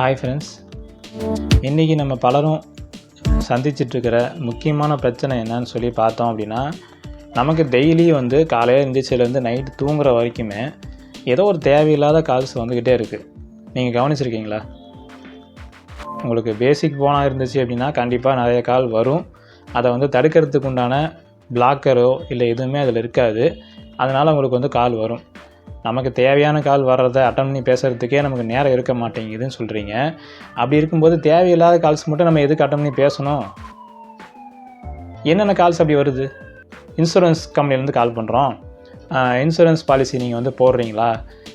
Hi friends இன்றைக்கி நம்ம பலரும் சந்திச்சிட்ருக்கிற முக்கியமான பிரச்சனை என்னன்னு சொல்லி பார்த்தோம் அப்படின்னா நமக்கு டெய்லி வந்து காலையில் எழுந்திரிச்சிலேருந்து நைட் தூங்குற வரைக்குமே ஏதோ ஒரு தேவையில்லாத கால்ஸ் வந்துக்கிட்டே இருக்குது நீங்கள் கவனிச்சிருக்கீங்களா? உங்களுக்கு பேசிக் ஃபோனாக இருந்துச்சு அப்படின்னா கண்டிப்பாக நிறைய கால் வரும். அதை வந்து தடுக்கிறதுக்கு உண்டான பிளாக்கரோ இல்லை எதுவுமே அதில் இருக்காது. அதனால் உங்களுக்கு வந்து கால் வரும். நமக்கு தேவையான கால் வர்றதை அட்டன் பண்ணி பேசுகிறதுக்கே நமக்கு நேரம் இருக்க மாட்டேங்குதுன்னு சொல்கிறீங்க அப்படி இருக்கும்போது தேவையில்லாத கால்ஸ் மட்டும் நம்ம எதுக்கு அட்டன் பண்ணி பேசணும்? என்னென்ன கால்ஸ் அப்படி வருது? இன்சூரன்ஸ் கம்பெனிலேருந்து கால் பண்ணுறோம் இன்சூரன்ஸ் பாலிசி நீங்கள் வந்து போடுறீங்களா?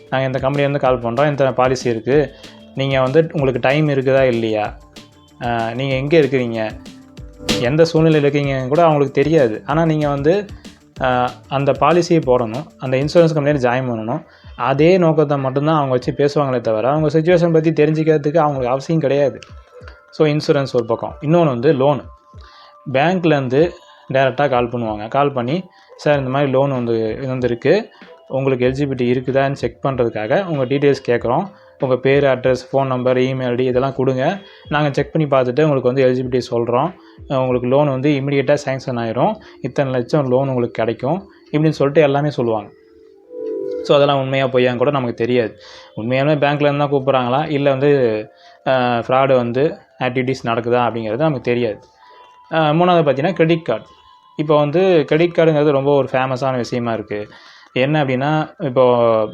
நாங்கள் இந்த கம்பெனிலேருந்து கால் பண்ணுறோம் இந்த பாலிசி இருக்குது நீங்கள் வந்து உங்களுக்கு டைம் இருக்குதா இல்லையா? நீங்கள் எங்கே இருக்கிறீங்க? எந்த சூழ்நிலையில் இருக்கீங்கன்னு கூட அவங்களுக்கு தெரியாது. ஆனால் நீங்கள் வந்து அந்த பாலிசியை போடணும். அந்த இன்சூரன்ஸ் கம்பெனியில் ஜாயின் பண்ணணும். அதே நோக்கத்தை மட்டும்தான் அவங்க வச்சு பேசுவாங்களே தவிர அவங்க சுச்சுவேஷன் பற்றி தெரிஞ்சுக்கிறதுக்கு அவங்களுக்கு அவசியம் கிடையாது. ஸோ இன்சூரன்ஸ் ஒரு பக்கம். இன்னொன்று வந்து லோன் பேங்க்லேருந்து டேரெக்டாக கால் பண்ணுவாங்க. கால் பண்ணி சார் இந்த மாதிரி லோன் வந்து இது உங்களுக்கு எலிஜிபிலிட்டி இருக்குதான்னு செக் பண்ணுறதுக்காக உங்கள் டீட்டெயில்ஸ் கேட்குறோம். உங்கள் பேர் address phone number email ID இதெல்லாம் கொடுங்க. நாங்கள் செக் பண்ணி பார்த்துட்டு உங்களுக்கு வந்து எலிஜிபிலிட்டி சொல்கிறோம் உங்களுக்கு லோன் வந்து இமீடியட்டாக சேங்ஷன் ஆயிரும். இத்தனை லட்சம் லோன் உங்களுக்கு கிடைக்கும். இப்படின்னு சொல்லிட்டு எல்லாமே சொல்லுவாங்க. ஸோ அதெல்லாம் உண்மையாக பொய்யான்னு கூட நமக்கு தெரியாது. உண்மையாலுமே பேங்க்லேருந்து தான் கூப்பிட்றாங்களா? இல்லை வந்து ஃப்ராடு வந்து ஆக்டிவிட்டீஸ் நடக்குதா அப்படிங்கிறது நமக்கு தெரியாது. மூணாவது பார்த்தீங்கன்னா கிரெடிட் கார்டு இப்போ வந்து கிரெடிட் கார்டுங்கிறது ரொம்ப ஒரு ஃபேமஸான விஷயமா இருக்குது என்ன அப்படின்னா இப்போ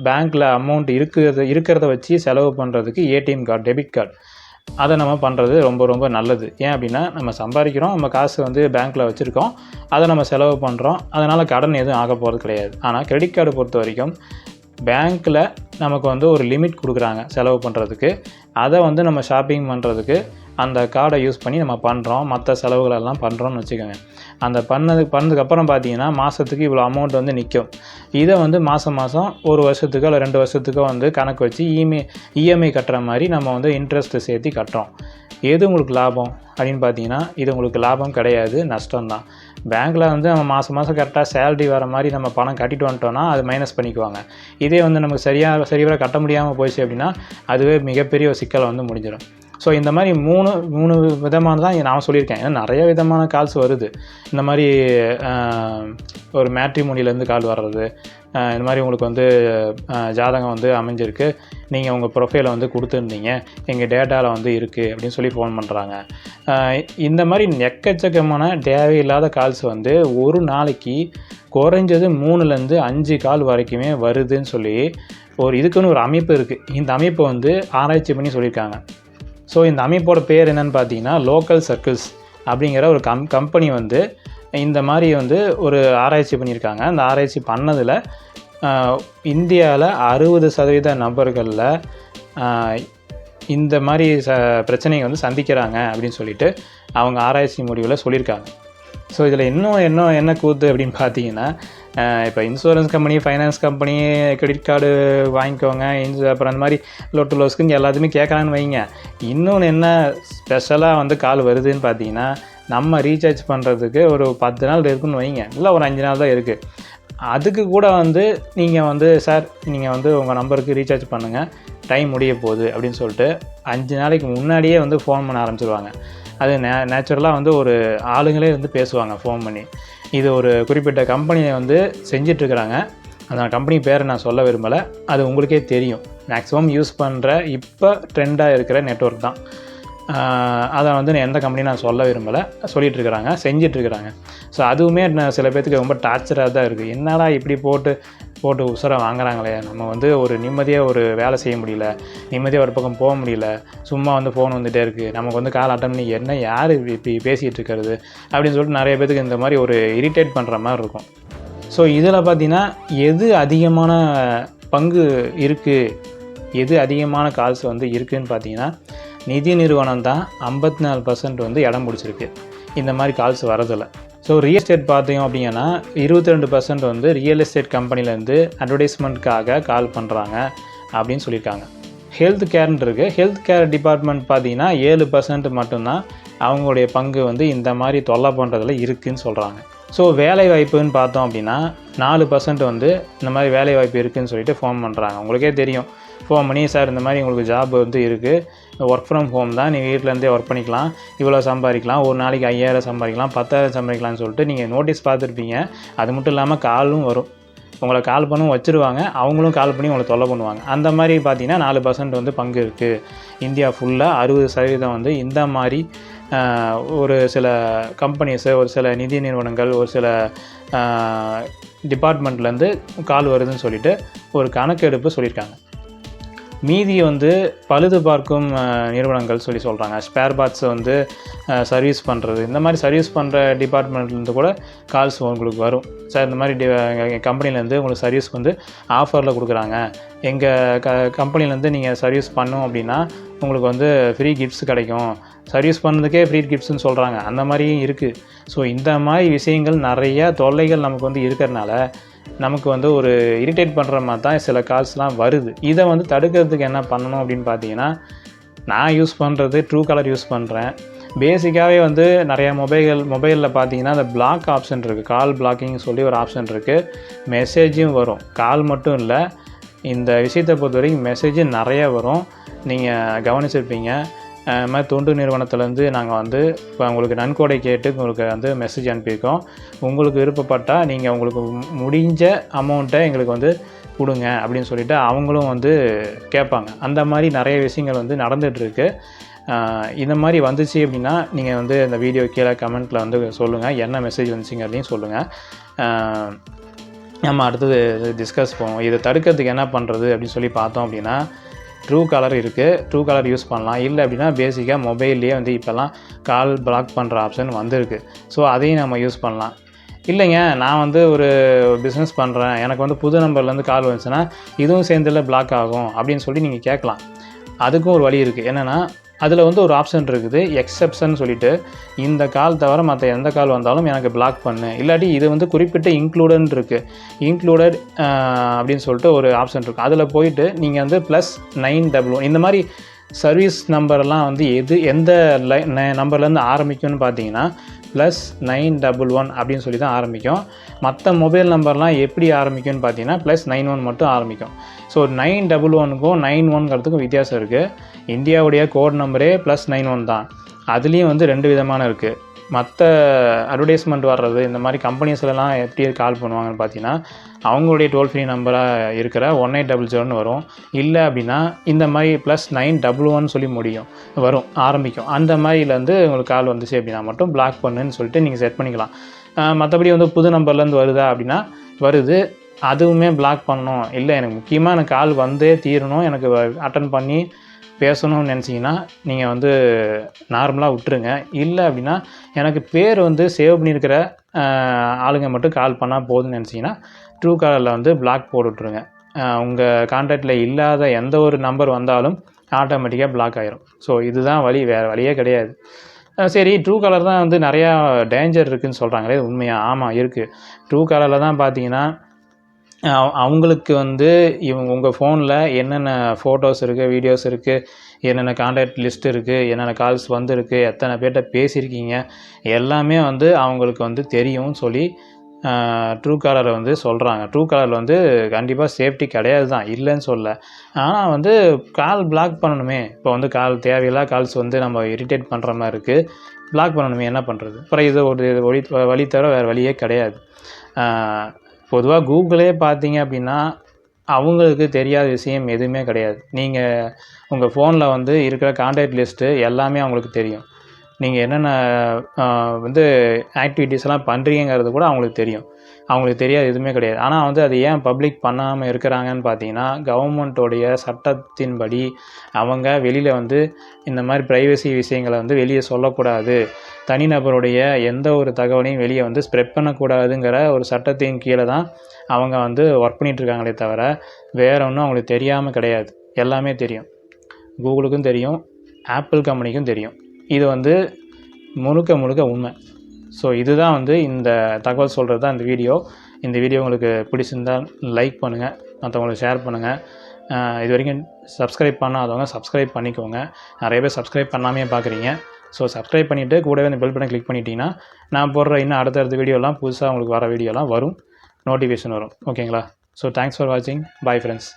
பேங்க்கில் அமௌண்ட் இருக்கிறத இருக்கிறத வச்சு செலவு பண்ணுறதுக்கு ஏடிஎம் கார்டு டெபிட் கார்டு அதை நம்ம பண்ணுறது ரொம்ப ரொம்ப நல்லது. ஏன் அப்படின்னா நம்ம சம்பாதிக்கிறோம் நம்ம காசு வந்து பேங்க்கில் வச்சுருக்கோம். அதை நம்ம செலவு பண்ணுறோம் அதனால் கடன் எதுவும் ஆக போகிறது கிடையாது. ஆனால் கிரெடிட் கார்டு பொறுத்த வரைக்கும் பேங்க்கில் நமக்கு வந்து ஒரு லிமிட் கொடுக்குறாங்க செலவு பண்ணுறதுக்கு அதை வந்து நம்ம ஷாப்பிங் பண்ணுறதுக்கு அந்த கார்டை யூஸ் பண்ணி நம்ம பண்ணுறோம் மற்ற செலவுகளெல்லாம் பண்ணுறோம்னு வச்சுக்கோங்க. அந்த பண்ணது பண்ணதுக்கப்புறம் பார்த்தீங்கன்னா மாதத்துக்கு இவ்வளோ அமௌண்ட் வந்து நிற்கும் இதை வந்து மாதம் மாதம் ஒரு வருஷத்துக்கோ இல்லை ரெண்டு வருஷத்துக்கோ வந்து கணக்கு வச்சு இஎம்ஐ இஎம்ஐ கட்டுற மாதிரி நம்ம வந்து இன்ட்ரெஸ்ட்டு சேர்த்து கட்டுறோம். எது உங்களுக்கு லாபம்? அப்படின்னு பார்த்தீங்கன்னா இது உங்களுக்கு லாபம் கிடையாது நஷ்டம்தான் பேங்க்கில் வந்து நம்ம மாதம் மாதம் கரெக்டாக சேலரி வர மாதிரி நம்ம பணம் கட்டிட்டு வந்துட்டோம்னா அது மைனஸ் பண்ணிக்குவாங்க. இதே வந்து நமக்கு சரியாக சரிவர கட்ட முடியாமல் போயிடுச்சு அப்படின்னா அதுவே மிகப்பெரிய ஒரு சிக்கலை வந்து முடிஞ்சிடும். ஸோ இந்த மாதிரி மூணு மூணு விதமான தான் நான் சொல்லியிருக்கேன். ஏன்னா நிறைய விதமான கால்ஸ் வருது. இந்த மாதிரி ஒரு மேட்ரிமோனிலேருந்து கால் வர்றது இந்த மாதிரி உங்களுக்கு வந்து ஜாதகம் வந்து அமைஞ்சிருக்கு. நீங்கள் உங்கள் ப்ரொஃபைலை வந்து கொடுத்துருந்தீங்க. எங்கள் டேட்டாவில் வந்து இருக்குது அப்படின்னு சொல்லி ஃபோன் பண்ணுறாங்க இந்த மாதிரி எக்கச்சக்கமான தேவையில்லாத கால்ஸ் வந்து ஒரு நாளைக்கு குறைஞ்சது மூணுலேருந்து அஞ்சு கால் வரைக்குமே வருதுன்னு சொல்லி ஒரு இதுக்குன்னு ஒரு அமைப்பு இருக்குது இந்த அமைப்பை வந்து ஆராய்ச்சி பண்ணி சொல்லியிருக்காங்க. ஸோ இந்த அமைப்போட பேர் என்னன்னு பார்த்தீங்கன்னா லோக்கல் சர்க்கிள்ஸ் அப்படிங்கிற ஒரு கம் கம்பெனி வந்து இந்த மாதிரி வந்து ஒரு ஆராய்ச்சி பண்ணியிருக்காங்க. அந்த ஆராய்ச்சி பண்ணதில் இந்தியாவில் அறுபது சதவீத நபர்களில் இந்த மாதிரி ச பிரச்சனையை வந்து சந்திக்கிறாங்க அப்படின்னு சொல்லிட்டு அவங்க ஆராய்ச்சி முடிவில் சொல்லியிருக்காங்க. ஸோ இதில் இன்னும் என்ன என்ன கூத்து அப்படின்னு பார்த்தீங்கன்னா இப்போ insurance company finance company credit card வாங்கிக்கோங்க இன்சு அப்புறம் அந்த மாதிரி லோட்டு லோஸ்க்குங்க எல்லாத்தையுமே கேட்குறான்னு வைங்க. இன்னொன்று என்ன ஸ்பெஷலாக வந்து கால் வருதுன்னு பார்த்தீங்கன்னா நம்ம ரீசார்ஜ் பண்ணுறதுக்கு ஒரு பத்து நாள் இருக்குன்னு வைங்க. இல்லை ஒரு அஞ்சு நாள் தான் இருக்குது அதுக்கு கூட வந்து நீங்கள் வந்து சார் நீங்கள் வந்து உங்கள் நம்பருக்கு ரீசார்ஜ் பண்ணுங்கள் டைம் முடிய போகுது அப்படின்னு சொல்லிட்டு அஞ்சு நாளைக்கு முன்னாடியே வந்து ஃபோன் பண்ண ஆரம்பிச்சிருவாங்க. அது நே நேச்சுரலாக வந்து ஒரு ஆளுங்களே வந்து பேசுவாங்க ஃபோன் பண்ணி. இது ஒரு குறிப்பிட்ட கம்பெனியை வந்து செஞ்சிட்ருக்கிறாங்க. அந்த கம்பெனி பேரை நான் சொல்ல விரும்பலை. அது உங்களுக்கே தெரியும். மேக்ஸிமம் யூஸ் பண்ணுற இப்போ ட்ரெண்டாக இருக்கிற நெட்வொர்க் தான். அதை வந்து நான் எந்த கம்பெனி நான் சொல்ல விரும்பலை. சொல்லிட்டு இருக்கிறாங்க ஸோ அதுவுமே நான் சில பேர்த்துக்கு ரொம்ப டார்ச்சராக தான் இருக்குது என்னடா இப்படி போட்டு போட்டு உசுரை வாங்குறாங்களே. நம்ம வந்து ஒரு நிம்மதியாக ஒரு வேலை செய்ய முடியல. நிம்மதியாக ஒரு பக்கம் போக முடியல. சும்மா வந்து ஃபோன் வந்துகிட்டே இருக்குது நமக்கு வந்து கால் அட்டன் பண்ணி என்ன யார் இப்படி பேசிகிட்டு இருக்கிறது? அப்படின்னு சொல்லிட்டு நிறைய பேத்துக்கு இந்த மாதிரி ஒரு இரிட்டேட் பண்ணுற மாதிரி இருக்கும். ஸோ இதில் பார்த்தீங்கன்னா எது அதிகமான பங்கு இருக்குது எது அதிகமான கால்ஸ் வந்து இருக்குதுன்னு பார்த்தீங்கன்னா நிதி நிறுவனம் தான் ஐம்பத்தி நாலு பர்சன்ட் வந்து இடம் பிடிச்சிருக்கு. இந்த மாதிரி கால்ஸ் வரதில்லை ஸோ ரியல் எஸ்டேட் பார்த்தீங்க அப்படின்னா இருபத்தி ரெண்டு பர்சன்ட் வந்து ரியல் எஸ்டேட் கம்பெனிலேருந்து அட்வர்டைஸ்மெண்ட்காக கால் பண்ணுறாங்க அப்படின்னு சொல்லியிருக்காங்க. ஹெல்த் கேர்ன்னு இருக்குது ஹெல்த் கேர் டிபார்ட்மெண்ட் பார்த்தீங்கன்னா ஏழு பர்சன்ட் மட்டும்தான் அவங்களுடைய பங்கு வந்து இந்த மாதிரி தொல்லை பண்ணுறதுல இருக்குதுன்னு சொல்கிறாங்க ஸோ வேலை வாய்ப்புன்னு பார்த்தோம் அப்படின்னா நாலு பர்சன்ட் வந்து இந்த மாதிரி வேலை வாய்ப்பு இருக்குதுன்னு சொல்லிட்டு ஃபோன் பண்ணுறாங்க உங்களுக்கே தெரியும். ஃபோன் பண்ணி சார் இந்த மாதிரி உங்களுக்கு ஜாப் வந்து இருக்குது ஒர்க் ஃப்ரம் ஹோம் தான். நீங்கள் வீட்டிலேருந்தே ஒர்க் பண்ணிக்கலாம். இவ்வளோ சம்பாதிக்கலாம். ஒரு நாளைக்கு ஐயாயிரம் சம்பாதிக்கலாம். பத்தாயிரம் சம்பாதிக்கலாம்னு சொல்லிட்டு நீங்கள் நோட்டீஸ் பார்த்துருப்பீங்க. அது மட்டும் இல்லாமல் காலும் வரும். உங்களை கால் பண்ணும் வச்சுருவாங்க. அவங்களும் கால் பண்ணி உங்களை தொல்லை பண்ணுவாங்க. அந்த மாதிரி பார்த்தீங்கன்னா நாலு பர்சன்ட் வந்து பங்கு இருக்குது இந்தியா ஃபுல்லாக அறுபது சதவீதம் வந்து இந்த மாதிரி ஒரு சில கம்பெனிஸு ஒரு சில நிதி நிறுவனங்கள் ஒரு சில டிபார்ட்மெண்ட்லேருந்து கால் வருதுன்னு சொல்லிட்டு ஒரு கணக்கெடுப்பு சொல்லியிருக்காங்க. மீதி வந்து பழுது பார்க்கும் நிறுவனங்கள் சொல்லி சொல்கிறாங்க ஸ்பேர் பார்ட்ஸை வந்து சர்வீஸ் பண்ணுறது இந்த மாதிரி சர்வீஸ் பண்ணுற டிபார்ட்மெண்ட்லேருந்து கூட கால்ஸ் உங்களுக்கு வரும். சார் இந்த மாதிரி எங்கள் கம்பெனிலேருந்து உங்களுக்கு சர்வீஸ் வந்து ஆஃபரில் கொடுக்குறாங்க. எங்கள் க கம்பெனிலேருந்து நீங்கள் சர்வீஸ் பண்ணோம் அப்படின்னா உங்களுக்கு வந்து ஃப்ரீ கிஃப்ட்ஸ் கிடைக்கும். சர்வீஸ் பண்ணதுக்கே ஃப்ரீ கிஃப்ட்ஸ்னு சொல்கிறாங்க அந்த மாதிரியும் இருக்குது ஸோ இந்த மாதிரி விஷயங்கள் நிறையா தொல்லைகள் நமக்கு வந்து இருக்கிறனால நமக்கு வந்து ஒரு இரிட்டேட் பண்ணுற மாதிரி தான் சில கால்ஸ்லாம் வருது. இதை வந்து தடுக்கிறதுக்கு என்ன பண்ணணும் அப்படின்னு பார்த்தீங்கன்னா நான் யூஸ் பண்ணுறது ட்ரூ கலர் யூஸ் பண்ணுறேன் பேசிக்காகவே வந்து நிறையா மொபைல்கள் மொபைலில் பார்த்தீங்கன்னா அந்த பிளாக் ஆப்ஷன் இருக்குது கால் பிளாக்கிங் சொல்லி ஒரு ஆப்ஷன் இருக்குது மெசேஜும் வரும். கால் மட்டும் இல்லை இந்த விஷயத்தை பொறுத்த வரைக்கும் மெசேஜும் நிறைய வரும். நீங்கள் கவனிச்சிருப்பீங்க. மாதிரி தொண்டு நிறுவனத்துலேருந்து நாங்கள் வந்து இப்போ உங்களுக்கு நன்கொடை கேட்டு உங்களுக்கு வந்து மெசேஜ் அனுப்பியிருக்கோம். உங்களுக்கு விருப்பப்பட்டால் நீங்கள் உங்களுக்கு முடிஞ்ச அமௌண்ட்டை எங்களுக்கு வந்து கொடுங்க அப்படின்னு சொல்லிவிட்டு அவங்களும் வந்து கேட்பாங்க. அந்த மாதிரி நிறைய விஷயங்கள் வந்து நடந்துகிட்ருக்கு இந்த மாதிரி வந்துச்சு அப்படின்னா நீங்கள் வந்து இந்த வீடியோ கீழே கமெண்ட்டில் வந்து சொல்லுங்கள் என்ன மெசேஜ் வந்துச்சுங்கிறதையும் சொல்லுங்கள் நம்ம அடுத்தது டிஸ்கஸ் பண்ணுவோம். இதை தடுக்கிறதுக்கு என்ன பண்ணுறது அப்படின்னு சொல்லி பார்த்தோம் அப்படின்னா ட்ரூ கலர் இருக்குது ட்ரூ கலர் யூஸ் பண்ணலாம். இல்லை அப்படின்னா பேசிக்காக மொபைல்லேயே வந்து இப்போல்லாம் கால் பிளாக் பண்ணுற ஆப்ஷன் வந்திருக்கு. ஸோ அதையும் நம்ம யூஸ் பண்ணலாம். இல்லைங்க நான் வந்து ஒரு பிஸ்னஸ் பண்ணுறேன் எனக்கு வந்து புது நம்பர்லேருந்து கால் வந்துச்சுன்னா இதுவும் சேர்ந்துல பிளாக் ஆகும் அப்படின்னு சொல்லி நீங்கள் கேட்கலாம். அதுக்கும் ஒரு வழி இருக்குது என்னென்னா அதில் வந்து ஒரு ஆப்ஷன் இருக்குது எக்ஸப்ஷன் சொல்லிட்டு. இந்த கால் தவிர மற்ற எந்த கால் வந்தாலும் எனக்கு பிளாக் பண்ணு. இல்லாட்டி இது வந்து குறிப்பிட்ட இன்க்ளூடன் இருக்குது இன்க்ளூடட் அப்படின்னு சொல்லிட்டு ஒரு ஆப்ஷன் இருக்குது அதில் போயிட்டு நீங்கள் வந்து ப்ளஸ் நைன் டபுள் இந்த மாதிரி சர்வீஸ் நம்பர்லாம் வந்து எது எந்த லை நம்பர்லேருந்து ஆரம்பிக்கும்னு பார்த்தீங்கன்னா ப்ளஸ் நைன் டபுள் ஒன் அப்படின்னு சொல்லி தான் ஆரம்பிக்கும். மற்ற மொபைல் நம்பர்லாம் எப்படி ஆரம்பிக்கும்னு பார்த்தீங்கன்னா ப்ளஸ் நைன் ஒன் மட்டும் ஆரம்பிக்கும். ஸோ நைன் டபுள் ஒனுக்கும் நைன் ஒன்ங்கிறதுக்கும் வித்தியாசம் இருக்குது இந்தியாவுடைய கோட் நம்பரே ப்ளஸ் நைன் ஒன் தான். அதுலேயும் வந்து ரெண்டு விதமான இருக்குது மற்ற அட்வர்டைஸ்மெண்ட் வர்றது இந்த மாதிரி கம்பெனிஸ்லலாம் எப்படி கால் பண்ணுவாங்கன்னு பார்த்தீங்கன்னா அவங்களுடைய டோல் ஃப்ரீ நம்பராக இருக்கிற ஒன் எயிட் டபுள் ஜீரோன்னு வரும். இல்லை அப்படின்னா இந்த மாதிரி ப்ளஸ் நைன் டபுள் ஒன் சொல்லி முடியும் வரும் ஆரம்பிக்கும். அந்த மாதிரிலேருந்து உங்களுக்கு கால் வந்துச்சு அப்படின்னா மட்டும் பிளாக் பண்ணுன்னு சொல்லிட்டு நீங்கள் செட் பண்ணிக்கலாம். மற்றபடி வந்து புது நம்பர்லேருந்து வருதா அப்படின்னா வருது. அதுவுமே பிளாக் பண்ணணும். இல்லை எனக்கு முக்கியமாக எனக்கு கால் வந்தே தீரணும். எனக்கு அட்டன் பண்ணி பேசணும்னு நினச்சிங்கன்னா நீங்கள் வந்து நார்மலாக விட்டுருங்க. இல்லை அப்படின்னா எனக்கு பேர் வந்து சேவ் பண்ணியிருக்கிற ஆளுங்க மட்டும் கால் பண்ணால் போதும்னு நினச்சிங்கன்னா ட்ரூ காலரில் வந்து பிளாக் போட்டு விட்ருங்க உங்கள் கான்டாக்டில் இல்லாத எந்த ஒரு நம்பர் வந்தாலும் ஆட்டோமேட்டிக்காக பிளாக் ஆகிரும் ஸோ இதுதான் வழி வேறு வழியே கிடையாது. சரி ட்ரூ கலர் தான் வந்து நிறையா டேஞ்சர் இருக்குதுன்னு சொல்கிறாங்களே உண்மையாக ஆமாம் இருக்குது ட்ரூ கலரில் தான் பார்த்தீங்கன்னா அவங்களுக்கு வந்து இவங்க உங்கள் ஃபோனில் என்னென்ன ஃபோட்டோஸ் இருக்குது வீடியோஸ் இருக்குது என்னென்ன கான்டாக்ட் லிஸ்ட் இருக்குது என்னென்ன கால்ஸ் வந்திருக்கு எத்தனை பேர்கிட்ட பேசியிருக்கீங்க எல்லாமே வந்து அவங்களுக்கு வந்து தெரியும்னு சொல்லி ட்ரூ காலரை வந்து சொல்கிறாங்க ட்ரூ காலரில் வந்து கண்டிப்பாக சேஃப்டி கிடையாது தான் இல்லைன்னு சொல்ல. ஆனால் வந்து கால் பிளாக் பண்ணணுமே. இப்போ வந்து கால் தேவையில்லா கால்ஸ் வந்து நம்ம இரிட்டேட் பண்ணுற மாதிரி இருக்குது பிளாக் பண்ணணுமே என்ன பண்ணுறது அப்புறம் இது ஒரு வழி வழி தவிர வேறு வழியே கிடையாது. பொதுவாக கூகுளே பார்த்தீங்க அப்படின்னா அவங்களுக்கு தெரியாத விஷயம் எதுவுமே கிடையாது. நீங்கள் உங்கள் ஃபோனில் வந்து இருக்கிற கான்டாக்ட் லிஸ்ட்டு எல்லாமே அவங்களுக்கு தெரியும். நீங்கள் என்னென்ன வந்து ஆக்டிவிட்டீஸ்லாம் பண்ணுறீங்கிறது கூட அவங்களுக்கு தெரியும். அவங்களுக்கு தெரியாது எதுவுமே கிடையாது. ஆனால் வந்து அது ஏன் பப்ளிக் பண்ணாமல் இருக்கிறாங்கன்னு பார்த்தீங்கன்னா கவர்மெண்ட்டோடைய சட்டத்தின்படி அவங்க வெளியில் வந்து இந்த மாதிரி ப்ரைவசி விஷயங்களை வந்து வெளியே சொல்லக்கூடாது. தனிநபருடைய எந்த ஒரு தகவலையும் வெளியே வந்து ஸ்ப்ரெட் பண்ணக்கூடாதுங்கிற ஒரு சட்டத்தின் கீழே தான் அவங்க வந்து ஒர்க் பண்ணிகிட்ருக்காங்களே தவிர வேற ஒன்றும் அவங்களுக்கு தெரியாமல் கிடையாது. எல்லாமே தெரியும். கூகுளுக்கும் தெரியும் ஆப்பிள் கம்பெனிக்கும் தெரியும். இது வந்து முழுக்க முழுக்க உண்மை. ஸோ இதுதான் வந்து இந்த தகவல் சொல்கிறது தான் இந்த வீடியோ. இந்த வீடியோ உங்களுக்கு பிடிச்சிருந்தால் லைக் பண்ணுங்கள் மற்றவங்களுக்கு ஷேர் பண்ணுங்கள் இது வரைக்கும் சப்ஸ்கிரைப் பண்ணாதவங்க சப்ஸ்கிரைப் பண்ணிக்கோங்க. நிறைய பேர் சப்ஸ்கிரைப் பண்ணாமே பார்க்குறீங்க ஸோ சப்ஸ்கிரைப் பண்ணிவிட்டு கூடவே இந்த பெல் பட்டன் கிளிக் பண்ணிட்டீங்கன்னா நான் போடுற இன்னும் அடுத்தடுத்த வீடியோலாம் புதுசாக உங்களுக்கு வர வீடியோலாம் வரும். நோட்டிஃபிகேஷன் வரும். ஓகேங்களா ஸோ தேங்க்ஸ் ஃபார் வாட்சிங் பாய் ஃப்ரெண்ட்ஸ்